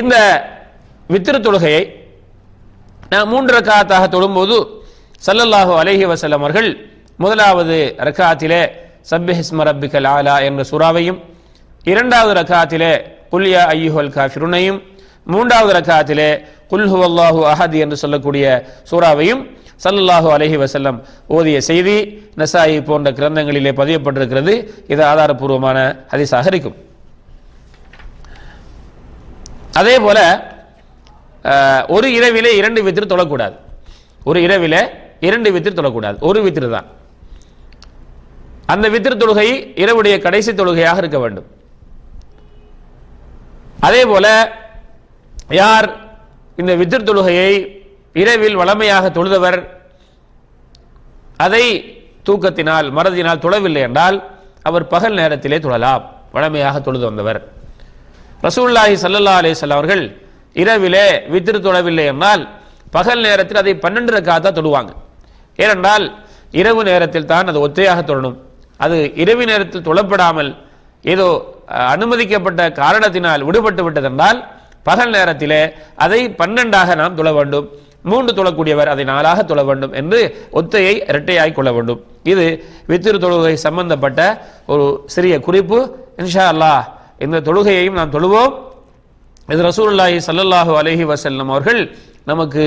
இந்த வித்திரு தொழுகையை நான் மூன்று ரக்காத்தாக தொழும்போது சல்லல்லாஹு அலைஹி வசல்லம் அவர்கள் முதலாவது ரக்காத்திலே சப்பிஹிஸ்ம ரப்பிகல் ஆலா என்ற சூறாவையும் இரண்டாவது ரக்காத்திலே குல்யா ஐயுஹல் காஃபிருனையும் மூன்றாவது ரக்காத்திலே குல்ஹு அல்லாஹு அஹதி என்று சொல்லக்கூடிய சூறாவையும் சல்லல்லாஹு அலைஹி வசல்லம் ஓதிய செய்தி நசாயி போன்ற கிரந்தங்களிலே பதியப்பட்டிருக்கிறது. இது ஆதாரபூர்வமான ஹதிசாக இருக்கும். அதே போல ஒரு இரவிலே இரண்டு வித்திரு தொழக்கூடாது. ஒரு இரவிலே இரண்டு வித்திரு தொழக்கூடாது. ஒரு வித்திரு தான். அந்த வித்திரு தொழுகை இரவுடைய கடைசி தொழுகையாக இருக்க வேண்டும். அதே போல யார் இந்த வித்திர் தொழுகையை இரவில் வளமையாக தொழுதவர் அதை தூக்கத்தினால் மறதியினால் தொழவில்லை என்றால் அவர் பகல் நேரத்திலே தொழலாம். வளமையாக தொழுது வந்தவர். ரசூல்லாஹி ஸல்லல்லாஹு அலைஹி அவர்கள் இரவிலே வித்திரு தொழவில்லை என்றால் பகல் நேரத்தில் அதை பன்னெண்டு ரக்காத்தா தொழுவாங்க. ஏனென்றால் இரவு நேரத்தில் தான் அது ஒத்தையாக தொடணும் அது இரவு நேரத்தில் தொழப்படாமல் ஏதோ அனுமதிக்கப்பட்ட காரணத்தினால் விடுபட்டு விட்டதென்றால் பகல் நேரத்திலே அதை பன்னெண்டாக நாம் தொழ வேண்டும். மூன்று தொழக்கூடியவர் அதை நாளாக தொழ வேண்டும் என்று ஒத்தையை இரட்டையாய் கொள்ள வேண்டும். இது வித்திரு தொழுகை சம்பந்தப்பட்ட ஒரு சிறிய குறிப்பு. இன்ஷா அல்லாஹ் இந்த தொழுகையையும் நாம் தொழுவோம். இது ரசூல்லாஹி சல்லல்லாஹு அலஹி வசல்லம் அவர்கள் நமக்கு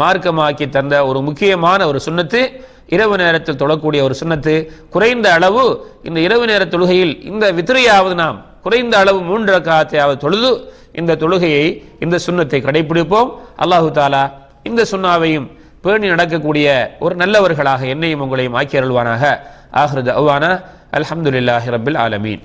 மார்க்கமாக்கி தந்த ஒரு முக்கியமான ஒரு சுன்னத்து இரவு நேரத்தில் தொழக்கூடிய ஒரு சுன்னத்து குறைந்த அளவு இந்த இரவு நேர தொழுகையில் இந்த வித்திரையாவது நாம் குறைந்த அளவு மூன்று ரக்காத்தையாவது தொழுது இந்த தொழுகையை இந்த சுன்னத்தை கடைபிடிப்போம். அல்லாஹு தாலா இந்த சுன்னாவையும் பேணி நடக்கக்கூடிய ஒரு நல்லவர்களாக என்னையும் உங்களையும் ஆக்கி அருள்வானாக. ஆஹ்ரது அவ்வானா அலமதுல்லாஹி ரபில் ஆலமீன்.